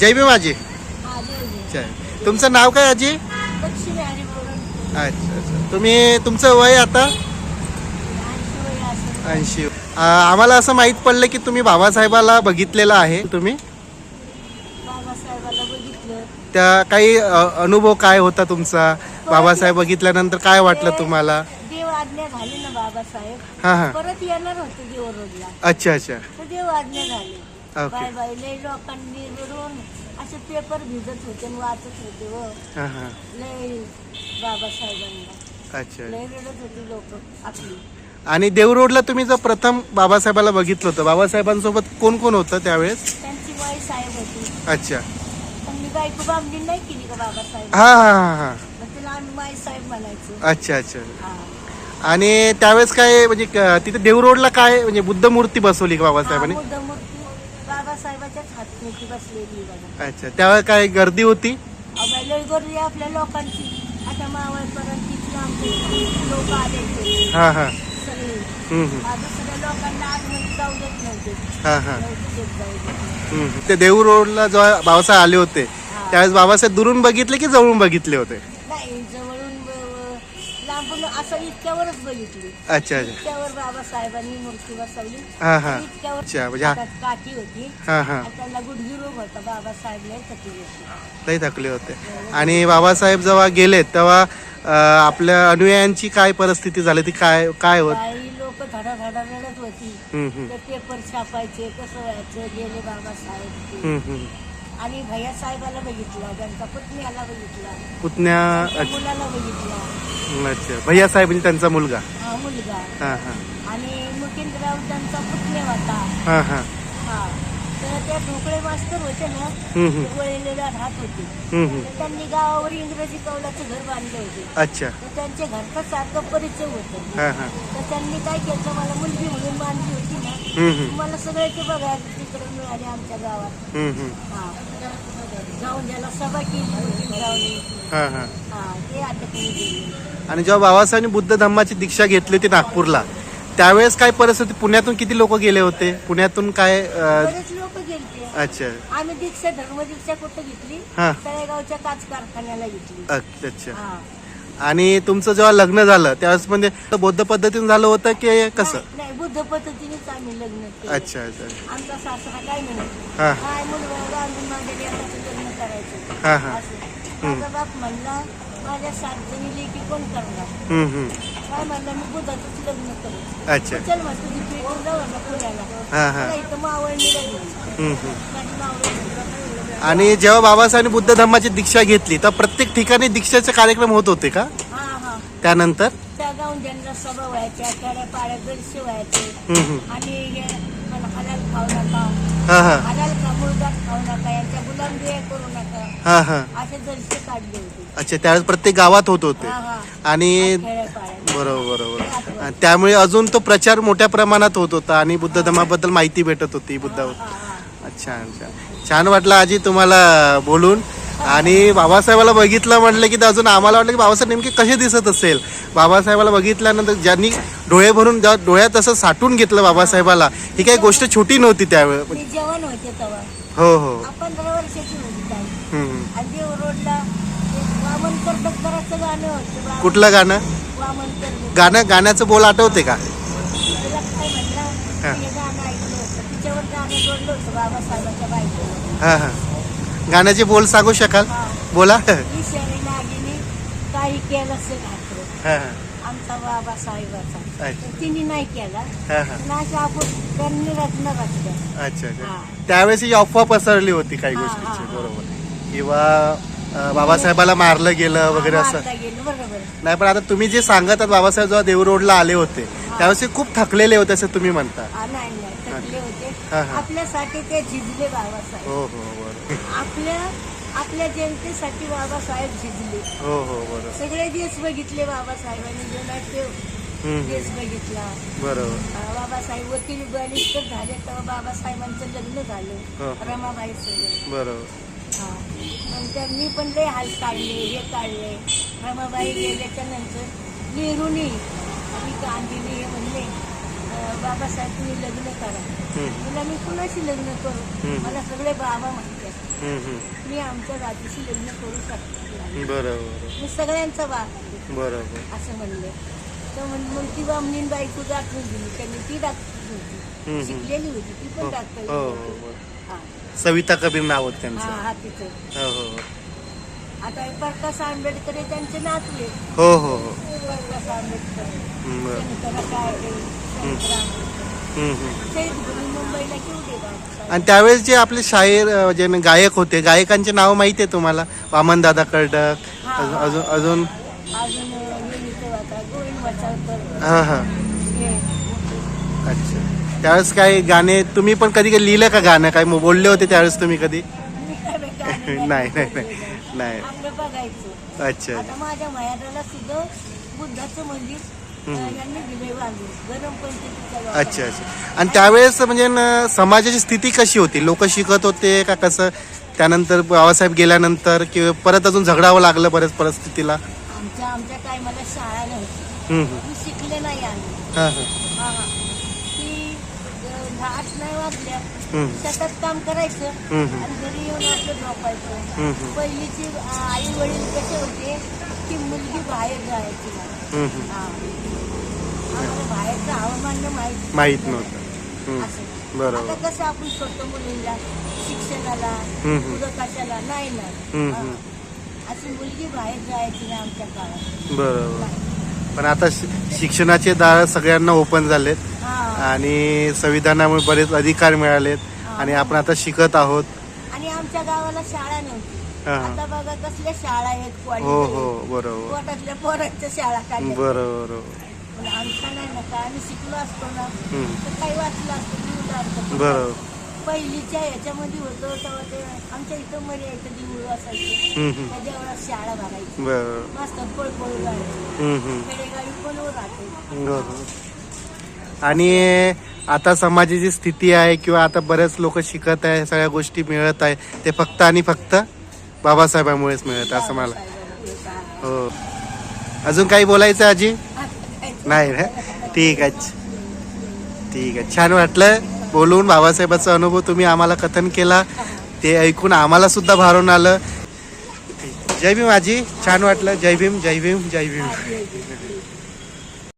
जय भीम आजी. जय तुमचं नाव काय आजी? अच्छा अच्छा. तुम्ही तुमचं वय आता? ऐंशी आम्हाला असं माहीत पडलं की तुम्ही बाबासाहेबाला बघितलेलं आहे. तुम्ही? त्या काही अनुभव काय होता तुमचा? बाबासाहेब बघितल्यानंतर काय वाटलं तुम्हाला? देव आज्ञा झाली ना बाबासाहेब. हां हां. परत येणार होते देव रोडला अच्छा. अच्छा देव आज्ञा झाली. बाय बाय लय लोकांनी रडून असे पेपर भिजत होते आणि वाचत होते व. हां हां लय बाबासाहेबांना. अच्छा. लय रडत होती लोक आपली. आणि देव रोडला तुम्ही जर प्रथम बाबासाहेबाला बघितलं होतं बाबासाहेबांसोबत कोण कोण होतं त्यावेळेस? त्यांची माई साहेब होती. अच्छा. त्यांनी बायको बामली नाही केली का बाबासाहेब? हां हां हां हां. मग तिला आम्ही माई साहेब म्हणायचो. अच्छा अच्छा. हा. आणि त्यावेळेस काय म्हणजे क- तिथे देव रोडला काय म्हणजे बुद्ध मूर्ती बसवली का बाबासाहेबांनी? बाबासाहेबाच्याच बसलेली बघा. अच्छा त्यावेळेस काय गर्दी होती? लय गर्दी आपल्या लोकांची. आता मावळपर्यंत आमचे लोक आले होते. हां हां. सगळे. हम्म, हम्म. आता सगळ्या लोकांना आतमध्ये जाऊ देत नव्हते. हां हां. नव्हते देत जाऊ देत. हम्म. ते देऊ रोडला जेव्हा बाबासाहेब आले होते त्यावेळेस बाबासाहेब दुरून बघितले की जवळून बघितले होते? असं इतक्यावरच बघितली. अच्छा अच्छा. इतक्यावर बाबासाहेबांनी मूर्ती बसवली. हां हां. इतक्यावर अच्छा म्हणजे हा. हातात काठी होती. हां हां. आणि त्याला गुडघी रोग होता. बाबासाहेब लय थकली होती. लई थकले होते. आणि बाबासाहेब जेव्हा गेले तेव्हा अं, आपल्या अनुयायांची काय परिस्थिती झाली? ती काय काय होत? काही लोक धडा धडा रडत होती. हम्म, हम्म. ते पेपर छापायचे कसं व्हायचं? गेले बाबासाहेब. ते. हम्म, हम्म. आणि भैया साहेबाला बघितला त्यांचा पुतण्याला बघितला. पुतण्या अच्छा. मुलाला बघितला. अच्छा. भैया साहेब म्हणजे त्यांचा मुलगा? हा मुलगा. हां हां. आणि मुकिंदराव त्यांचा पुतण्या होता. हां हां. हा. तर त्या ढोकळे मास्तर होते ना हम्म, हम्म. ते वळलेल्या राहत होते. हम्म, हम्म. तर त्यांनी गावावर इंग्रजी कौलाचं घर बांधले होते. अच्छा. तर त्यांच्या घरचा सारखं परिचय होतं. हां हां. तर त्यांनी काय केलं मला मुलगी म्हणून बांधली होती ना हम्म, हम्म. मला सगळे ते बघायला तिकडे मिळाले आमच्या गावात. हम्म, हम्म. हा. जाऊन ज्याला सभा केली होती हां हां. हा ते आता कोणी गेले आणि जेव्हा बाबासाहेबांनी बुद्ध धम्माची दीक्षा घेतली होती नागपूरला त्यावेळेस काय परिस्थिती? पुण्यातून किती लोक गेले होते? पुण्यातून काय अं, बरेच लोक गेलते. अच्छा. आम्ही दीक्षा धर्म दीक्षा कुठं घेतली? हा. तळेगावच्या काच कारखान्याला घेतली. अच्छा अच्छा. हा. आणि तुमचं जेव्हा लग्न झालं त्यावेळेस म्हणजे बौद्ध पद्धतीने झालं होतं की कसं? नाही नाही, बुद्ध पद्धतीनेच आम्ही लग्न केलं. अच्छा अच्छा. आमचा सासरा काय म्हणत हा. काय मुलगा बांधून माझ्या लेकराचं लग्न करायचं हा हा. असं. माझा बाप म्हणला माझ्या सात जणी लेकी कोण करणार? हम्म, हम्म. काय म्हणलं मी बुद्धाचंच लग्न करू अच्छा. चल मग तुझी पेटून जाऊ ना पुण्याला. हा हा. मला इथं मावळणीला गेली हम्म, हम्म. माझी मावळणी आणि जेव्हा बाबासाहेबांनी बुद्ध धम्माची दीक्षा घेतली तर प्रत्येक ठिकाणी दीक्षाचे कार्यक्रम होत होते का? हा हा. त्यानंतर? त्या गाऊन ज्यांना सभा व्हायच्या खेड्या पाड्या गरशे व्हायचे. हम्म, हम्म. आणि हे मला हलाल खाऊ नका. हा हा. हलाल खा मुलगा खाऊ नका यांच्या गुलामगिरी करू नका. हा हा. असे जरसे काढले होते. अच्छा त्यावेळेस प्रत्येक गावात होत होते. हा हा. आणि बरोबर बरोबर. त्यामुळे अजून तो प्रचार मोठ्या प्रमाणात होत होता आणि बुद्ध धर्माबद्दल माहिती भेटत होती बुद्ध हा अच्छा अच्छा. छान वाटलं आजी तुम्हाला बोलून. आणि बाबासाहेबाला बघितलं म्हटलं की अजून आम्हाला वाटलं की बाबासाहेब नेमके कसे दिसत असेल? बाबासाहेबाला बघितल्यानंतर ज्यांनी डोळे भरून डोळ्यात असं साठून घेतलं बाबासाहेबाला ही काही गोष्ट छोटी नव्हती त्यावेळेस हो हो. कुठलं गाणं? गाणं गाण्याचं बोल आठवते का हा. हे गाण्याचे बोल सांगू शकाल. बोला ही काही केलं से घातलं हा, हा. आमचा बाबासाहेबाचा अच्छा. तिने नाही केला. त्यावेळेस ही अफवा पसरली होती काही गोष्टीची. बरोबर किंवा बाबासाहेबाला मारलं गेलं वगैरे असं. नाही पण आता तुम्ही जे सांगत बाबासाहेब जेव्हा देव रोडला आले होते त्यावेळेस ते खूप थकलेले होते असं तुम्ही म्हणता. हा, हा, हा. आपल्यासाठी ते झिजले बाबासाहेब. हो हो बरोबर. आपल्या आपल्या जनतेसाठी बाबासाहेब झिजले. हो हो बरोबर. सगळे देश बघितले बाबासाहेबांनी हम्म, देश बघितला. बरोबर. बाबासाहेब वकील बॅरिस्टर झाले तेव्हा बाबासाहेबांचं लग्न हो. झालं रमाबाई सोबत बरोबर हा मग त्यांनी पण लय हाल काढले हे काढले. रमाबाई गेल्याच्यानंतर नेहरूनी आणि गांधीने हे म्हणले बाबासाहेब तुम्ही लग्न करा. मला मी कुणाशी लग्न करू. मला सगळे बाबा म्हणतात. मी आमच्या राजूशी लग्न करू शकते. बरोबर. मी सगळ्यांचा वाद बरोबर. असं म्हणले. तर मग ती बामणीन बायको दाखवून दिली. त्यांनी ती हम्म. होती शिकलेली होती. ती हो. पण डॉक्टर हो, होती. सविता कबीर नाव होतं हा त्यांचं हा हो हो. आता हे प्रकाश आंबेडकर हे त्यांचे नातू आहेत. हो हो हो. प्रकाश आंबेडकर हम्म, बरं. शंकरा काळे शंकराम हम्म, हम्म. शहीद भूमी मुंबईला केवढे गाव आणि त्यावेळेस जे आपले शाहीर अं, जे गायक होते गायकांचे नाव माहिती आहे तुम्हाला? वामनदादा कर्डक. अजून अजून अजून? अजून आता गोविंद हां. हे. अच्छा. त्यावेळेस काय गाणे तुम्ही पण कधी कधी लिहिलं का गाणं? काय बोलले होते त्यावेळेस तुम्ही कधी? नाही, नाही, नाही. बघायचं. अच्छा. आता माझ्या मायाला सुद्धा बुद्धाचं मंदिर. अच्छा अच्छा. आणि त्यावेळेस म्हणजे समाजाची स्थिती कशी होती? लोक शिकत होते का कसं? त्यानंतर बाबासाहेब गेल्यानंतर किंवा परत अजून झगडावं लागलं बऱ्याच परिस्थितीला? आमच्या आमच्या टायमाला शाळा नव्हती. शिकले नाही आम्ही हां हां हा हा ती अं, हम्म. शेतात काम करायचं. आणि घरी येऊन आपलं झोपायचं. पहिलीची आई वडील कसे होते की मुलगी बाहेर जायची. आम्हाला बाहेरचं हवामान माहीत माहीत नव्हतं. असं बरोबर आता कसं आपण सोडतो मुलींना शिक्षणाला. पुढं कशाला नाही ना. अशी मुलगी बाहेर जायची नाही आमच्या काळात बरोबर. पण आता शिक्षणाचे दार सगळ्यांना ओपन झालेत आणि संविधानामुळे बरेच अधिकार मिळालेत. आणि आपण आता शिकत आहोत. आणि आमच्या गावाला शाळा नव्हती. हा. आता बघा कसल्या शाळा आहेत हो हो बरोबर. पोटातल्या पोरांच्या शाळा काढल्या. बरोबर बरोबर पण आमच्या नाही ना का आम्ही शिकलो असतो ना हम्म. तर काही वाचलं असतं. बरोबर. पहिलीच्या याच्यामध्ये होतं तेव्हा ते आमच्या इथं मध्ये यायचं दिवळ असायचे. हम्म, हम्म. त्याच्यावर शाळा भरायची. बरोबर. मस्त पळपळू राहायची हम्म, राहते बरोबर. आणि आता समाजाची स्थिती आहे किंवा आता बरेच लोक शिकत आहे सगळ्या गोष्टी मिळत आहे ते फक्त आणि फक्त बाबासाहेबांमुळेच मिळत असं मला हो. अजून काही बोलायचं आहे, आजी? नाही ना? ठीक आहे. ठीक आहे. छान वाटलं बोलून बाबासाहेबाचा अनुभव तुम्ही आम्हाला कथन केला ते ऐकून आम्हाला सुद्धा भारून आलं. जय भीम आजी छान वाटलं. जय भीम जय भीम जय भीम.